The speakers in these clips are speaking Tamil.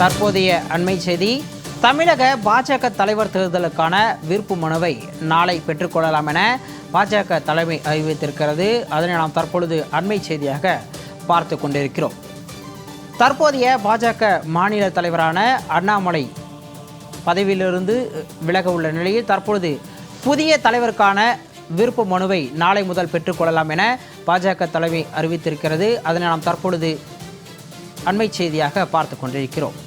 தற்போதைய அண்மை செய்தி. தமிழக பாஜக தலைவர் தேர்தலுக்கான விருப்பு மனுவை நாளை பெற்றுக்கொள்ளலாம் என பாஜக தலைமை அறிவித்திருக்கிறது. அதனை நாம் தற்பொழுது அண்மை செய்தியாக பார்த்து கொண்டிருக்கிறோம். தற்போதைய பாஜக மாநில தலைவரான அண்ணாமலை பதவியிலிருந்து விலக உள்ள நிலையில் தற்பொழுது புதிய தலைவருக்கான விருப்ப மனுவை நாளை முதல் பெற்றுக்கொள்ளலாம் என பாஜக தலைமை அறிவித்திருக்கிறது. அதனை நாம் தற்பொழுது அண்மை செய்தியாக பார்த்து கொண்டிருக்கிறோம்.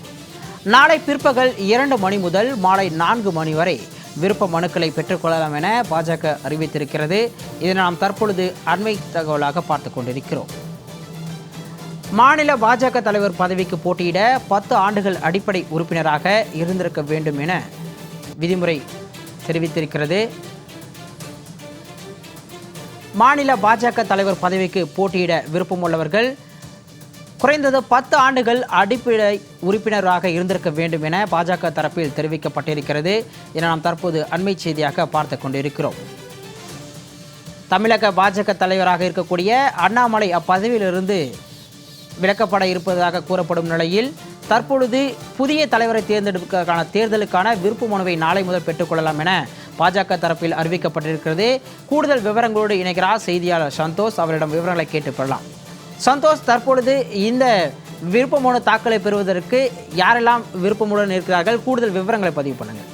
நாளை பிற்பகல் இரண்டு மணி முதல் மாலை நான்கு மணி வரை விருப்ப மனுக்களை பெற்றுக்கொள்ளலாம் என பாஜக அறிவித்திருக்கிறது. இதை நாம் தற்பொழுது அண்மை தகவலாக பார்த்து கொண்டிருக்கிறோம். மாநில பாஜக தலைவர் பதவிக்கு போட்டியிட பத்து ஆண்டுகள் அடிப்படை உறுப்பினராக இருந்திருக்க வேண்டும் என விதிமுறை தெரிவித்திருக்கிறது. மாநில பாஜக தலைவர் பதவிக்கு போட்டியிட விருப்பமுள்ளவர்கள் குறைந்தது பத்து ஆண்டுகள் அடிப்படை உறுப்பினராக இருந்திருக்க வேண்டும் என பாஜக தரப்பில் தெரிவிக்கப்பட்டிருக்கிறது. என நாம் தற்போது அண்மை செய்தியாக பார்த்து கொண்டிருக்கிறோம். தமிழக பாஜக தலைவராக இருக்கக்கூடிய அண்ணாமலை அப்பதவியிலிருந்து விலக்கப்பட இருப்பதாக கூறப்படும் நிலையில் தற்பொழுது புதிய தலைவரை தேர்ந்தெடுப்பதற்கான தேர்தலுக்கான விருப்பு மனுவை நாளை முதல் பெற்றுக்கொள்ளலாம் என பாஜக தரப்பில் அறிவிக்கப்பட்டிருக்கிறது. கூடுதல் விவரங்களோடு இணைகிறார் செய்தியாளர் சந்தோஷ். அவரிடம் விவரங்களை கேட்டுக்கொள்ளலாம் சந்தோஷ் தற்பொழுது இந்த விருப்ப மனு தாக்கலை பெறுவதற்கு யாரெல்லாம் விருப்பமுடன் இருக்கிறார்கள்? கூடுதல் விவரங்களை பதிவு பண்ணுங்கள்.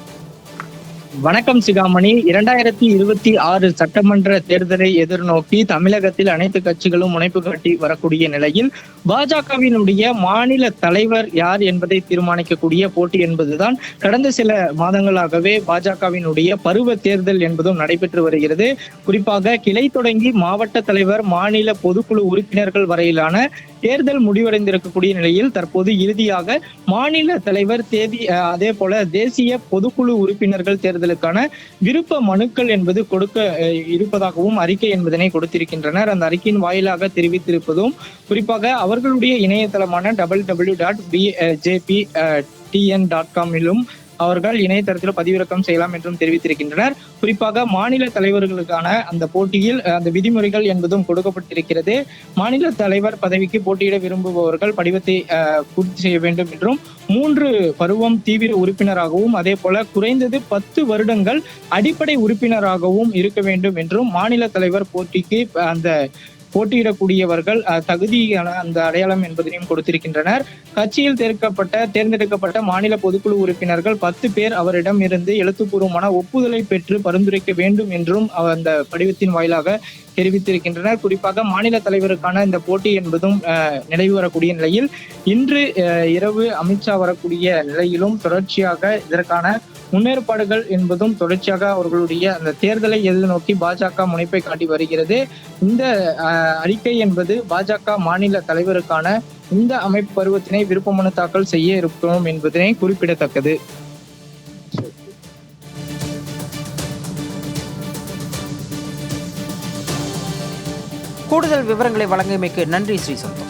வணக்கம் சிகாமணி. இரண்டாயிரத்தி இருபத்தி ஆறு சட்டமன்ற தேர்தலை எதிர்நோக்கி தமிழகத்தில் அனைத்து கட்சிகளும் முனைப்பு காட்டி வரக்கூடிய நிலையில் பாஜகவினுடைய மாநில தலைவர் யார் என்பதை தீர்மானிக்கக்கூடிய போட்டி என்பதுதான் கடந்த சில மாதங்களாகவே பாஜகவினுடைய பருவ தேர்தல் என்பதும் நடைபெற்று வருகிறது. குறிப்பாக கிளை தொடங்கி மாவட்ட தலைவர் மாநில பொதுக்குழு உறுப்பினர்கள் வரையிலான தேர்தல் முடிவடைந்திருக்கக்கூடிய நிலையில் தற்போது இறுதியாக மாநில தலைவர் தேதி அதே போல தேசிய பொதுக்குழு உறுப்பினர்கள் தேர்தலுக்கான விருப்ப மனுக்கள் என்பது கொடுக்க அஹ், இருப்பதாகவும் அறிக்கை என்பதனை கொடுத்திருக்கின்றனர். அந்த அறிக்கையின் வாயிலாக தெரிவித்திருப்பதும் குறிப்பாக அவர்களுடைய இணையதளமான double W dot B JP TN dot காமிலும் அவர்கள் இணையதளத்தில் பதிவிறக்கம் செய்யலாம் என்றும் தெரிவித்திருக்கின்றனர். குறிப்பாக மாநில தலைவர்களுக்கான அந்த போட்டியில் அந்த விதிமுறைகள் என்பதும் கொடுக்கப்பட்டிருக்கிறது. மாநில தலைவர் பதவிக்கு போட்டியிட விரும்புபவர்கள் படிவத்தை பூர்த்தி செய்ய வேண்டும் என்றும் மூன்று பருவம் தீவிர உறுப்பினராகவும் அதே போல குறைந்தது பத்து வருடங்கள் அடிப்படை உறுப்பினராகவும் இருக்க வேண்டும் என்றும் மாநில தலைவர் போட்டிக்கு அந்த போட்டியிடக்கூடியவர்கள் அஹ், தகுதியான அந்த அடையாளம் என்பதனையும் கொடுத்திருக்கின்றனர். கட்சியில் தேர்க்கப்பட்ட தேர்ந்தெடுக்கப்பட்ட மாநில பொதுக்குழு உறுப்பினர்கள் பத்து பேர் அவரிடம் இருந்து எழுத்துப்பூர்வமான ஒப்புதலை பெற்று பரிந்துரைக்க வேண்டும் என்றும் அந்த படிவத்தின் வாயிலாக தெரிவித்திருக்கின்றனர். குறிப்பாக மாநில தலைவருக்கான இந்த போட்டி என்பதும் அஹ், நிலவி வரக்கூடிய நிலையில் இன்று இரவு அமித்ஷா வரக்கூடிய நிலையிலும் தொடர்ச்சியாக இதற்கான முன்னேற்பாடுகள் என்பதும் தொடர்ச்சியாக அவர்களுடைய அந்த தேர்தலை எதிர்நோக்கி பாஜக முனைப்பை காட்டி வருகிறது. இந்த அஹ், அறிக்கை என்பது பாஜக மாநில தலைவருக்கான இந்த அமைப்பு பருவத்தினை விருப்ப மனு தாக்கல் செய்ய இருக்கிறோம் என்பதனை குறிப்பிடத்தக்கது. கூடுதல் விவரங்களை வழங்கியமைக்கு நன்றி ஸ்ரீ சந்தோஷ்